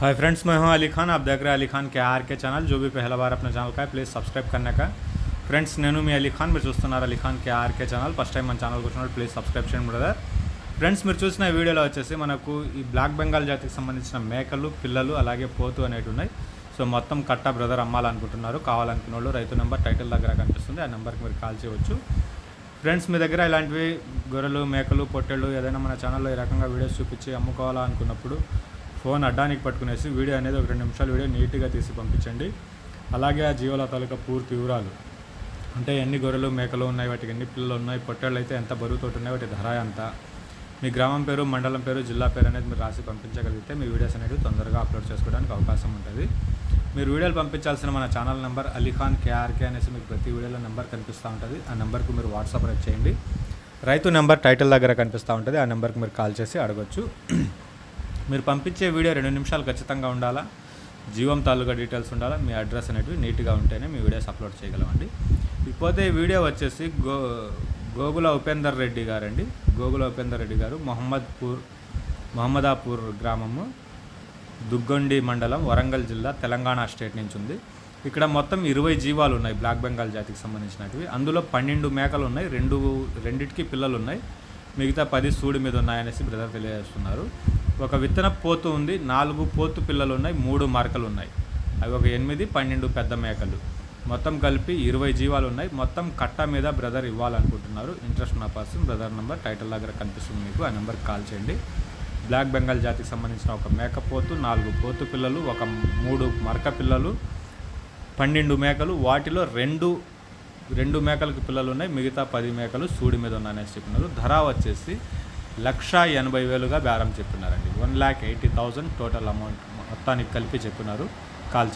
Hi friends मैं हूं अली खान आप देख रहे हैं अली खान के आर के ఛానల్ जो भी पहला बार अपने ఛానల్ का है प्लीज़ సబ్స్క్రైబ్ करने का ఫ్రెండ్స్ నేను మీ అలీ ఖాన్ మీరు చూస్తున్నారు Ali Khan K RK channel first time మన ఛానల్కి వచ్చినప్పుడు ప్లీజ్ సబ్స్క్రైబ్ చేయండి బ్రదర్ ఫ్రెండ్స్ మీరు చూసిన ఈ వీడియోలో వచ్చేసి మనకు ఈ బ్లాక్ బెంగాల్ జాతికి సంబంధించిన మేకలు పిల్లలు అలాగే పోతు అనేవి ఉన్నాయి సో మొత్తం కట్ట బ్రదర్ అమ్మాలనుకుంటున్నారు కావాలనుకున్న వాళ్ళు రైతు నెంబర్ టైటిల్ దగ్గర కనిపిస్తుంది ఆ నెంబర్కి మీరు కాల్ చేయవచ్చు ఫ్రెండ్స్ మీ దగ్గర ఇలాంటివి గొర్రెలు మేకలు పొట్టెళ్ళు ఏదైనా మన ఛానల్లో ఈ రకంగా వీడియోస్ చూపించి అమ్ముకోవాలా అనుకున్నప్పుడు ఫోన్ అడ్డానికి పట్టుకునేసి వీడియో అనేది ఒక రెండు నిమిషాలు వీడియో నీట్గా తీసి పంపించండి. అలాగే ఆ జీవాల తాలూకా పూర్తి వివరాలు. అంటే ఎన్ని గొర్రెలు మేకలు ఉన్నాయి వాటికి ఎన్ని పిల్లలు ఉన్నాయి పొట్టేళ్ళు అయితే ఎంత బరువుతోటి ఉన్నాయి వాటి ధర ఎంత? మీ గ్రామం పేరు మండలం పేరు జిల్లా పేరు అనేది మీరు రాసి పంపించగలిగితే మీ వీడియోస్ అనేవి తొందరగా అప్లోడ్ చేసుకోవడానికి అవకాశం ఉంటుంది. మీరు వీడియోలు పంపించాల్సిన మన ఛానల్ నెంబర్ అలీఖాన్ కేఆర్కే అనేసి మీకు ప్రతి వీడియోలో నెంబర్ కనిపిస్తూ ఉంటుంది. ఆ నెంబర్కు మీరు వాట్సాప్ రేట్ చేయండి. రైతు నెంబర్ టైటిల్ దగ్గర కనిపిస్తూ ఉంటుంది. ఆ నెంబర్కి మీరు కాల్ చేసి అడగొచ్చు. మీరు పంపించే వీడియో రెండు నిమిషాలు ఖచ్చితంగా ఉండాలా? జీవం తాలూకా డీటెయిల్స్ ఉండాలా? మీ అడ్రస్ అనేటివి నీట్గా ఉంటేనే మీ వీడియోస్ అప్లోడ్ చేయగలమండి. ఇకపోతే ఈ వీడియో వచ్చేసి గో గోగుల ఉపేందర్ రెడ్డి గారండి. గోగుల ఉపేందర్ రెడ్డి గారు మొహమ్మద్పూర్ మొహమ్మదాపూర్ గ్రామము దుగ్గొండి మండలం వరంగల్ జిల్లా తెలంగాణ స్టేట్ నుంచి ఉంది. ఇక్కడ మొత్తం ఇరవై జీవాలు ఉన్నాయి బ్లాక్ బెంగాల్ జాతికి సంబంధించినవి అందులో పన్నెండు మేకలు ఉన్నాయి రెండు రెండిటికి పిల్లలు ఉన్నాయి. మిగతా పది సూడి మీద ఉన్నాయనేసి బ్రదర్ తెలియజేస్తున్నారు. ఒక విత్తన పోతు ఉంది నాలుగు పోతు పిల్లలు ఉన్నాయి మూడు మరకలు ఉన్నాయి అవి ఒక ఎనిమిది పన్నెండు పెద్ద మేకలు. మొత్తం కలిపి ఇరవై జీవాలు ఉన్నాయి మొత్తం కట్ట మీద బ్రదర్ ఇవ్వాలనుకుంటున్నారు. ఇంట్రెస్ట్ ఉన్న పర్సన్ బ్రదర్ నెంబర్ టైటిల్ దగ్గర కనిపిస్తుంది మీకు ఆ నెంబర్కి కాల్ చేయండి. బ్లాక్ బెంగాల్ జాతికి సంబంధించిన ఒక మేకపోతు నాలుగు పోతు పిల్లలు ఒక మూడు మరక పిల్లలు పన్నెండు మేకలు. వాటిలో రెండు రెండు మేకలకు పిల్లలు ఉన్నాయి మిగతా పది మేకలు సూడి మీద ఉన్నాయని చెప్పినారు. ధర వచ్చేసి లక్ష ఎనభై వేలుగా బేరం చెప్పినారండి one lakh eighty thousand total amount మొత్తానికి కలిపి చెప్పినారు